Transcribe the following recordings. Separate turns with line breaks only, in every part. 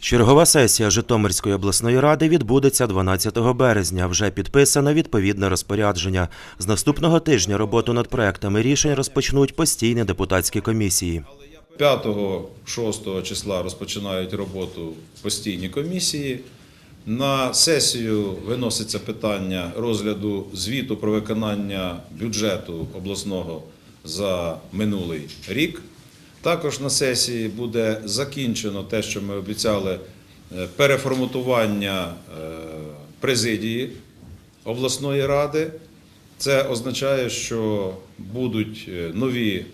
Чергова сесія Житомирської обласної ради відбудеться 12 березня. Вже підписано відповідне розпорядження. З наступного тижня роботу над проектами рішень розпочнуть постійні депутатські комісії.
5-6 числа розпочинають роботу постійні комісії. На сесію виноситься питання розгляду звіту про виконання бюджету обласного за минулий рік. Також на сесії буде закінчено те, що ми обіцяли, е, переформатування е, президії обласної ради. Це означає, що будуть е, нові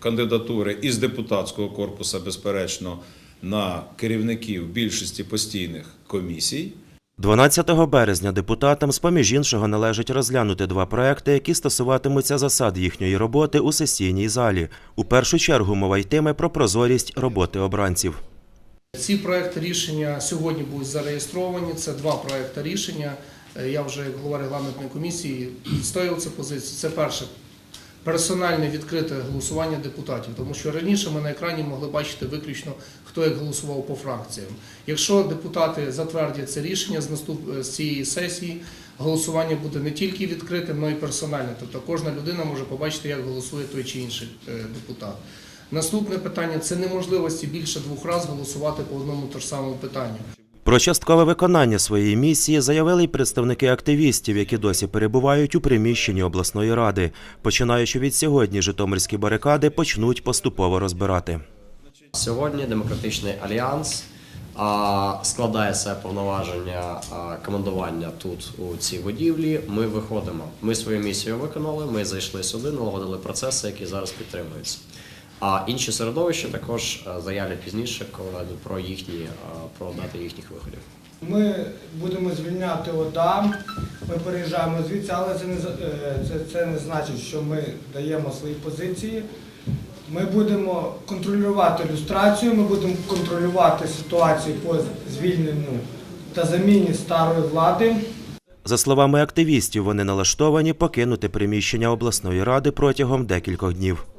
кандидатури із депутатського корпусу, безперечно, на керівників більшості постійних комісій.
12 березня депутатам, з поміж іншого, належить розглянути два проекти, які стосуватимуться засад їхньої роботи у сесійній залі. У першу чергу мова йтиме про прозорість роботи обранців.
Ці проекти рішення сьогодні будуть зареєстровані. Це два проекти рішення. Е, Я вже як голова регламентної комісії відстояв цю позицію. Це перше персональне відкрите голосування депутатів, тому що раніше ми на екрані могли бачити виключно хто як голосував по фракціям. Якщо депутати затвердять це рішення з наступ цієї сесії, голосування буде не тільки відкритим, але й персональним. Тобто кожна людина може побачити, як голосує той чи інший е, депутат. Наступне питання це неможливості більше двох разів голосувати по одному то ж самому питанню.
Про часткове виконання своєї місії заявили й представники активістів, які досі перебувають у приміщенні обласної ради. Починаючи від сьогодні, житомирські барикади почнуть поступово розбирати.
Сьогодні демократичний альянс складає себе повноваження командування тут у цій будівлі. Ми виходимо. Ми свою місію виконали. Ми зайшли сюди, налагодили процеси, які зараз підтримуються. А інші середовища також заявлять пізніше коли про їхні про дати їхніх виходів.
Ми будемо звільняти ОДА, ми переїжджаємо звідси, але це не, е, це, це не значить, що ми даємо свої позиції. Ми будемо контролювати люстрацію, ми будемо контролювати ситуацію по звільненню та заміні старої влади.
За словами активістів, вони налаштовані покинути приміщення обласної ради протягом декількох днів.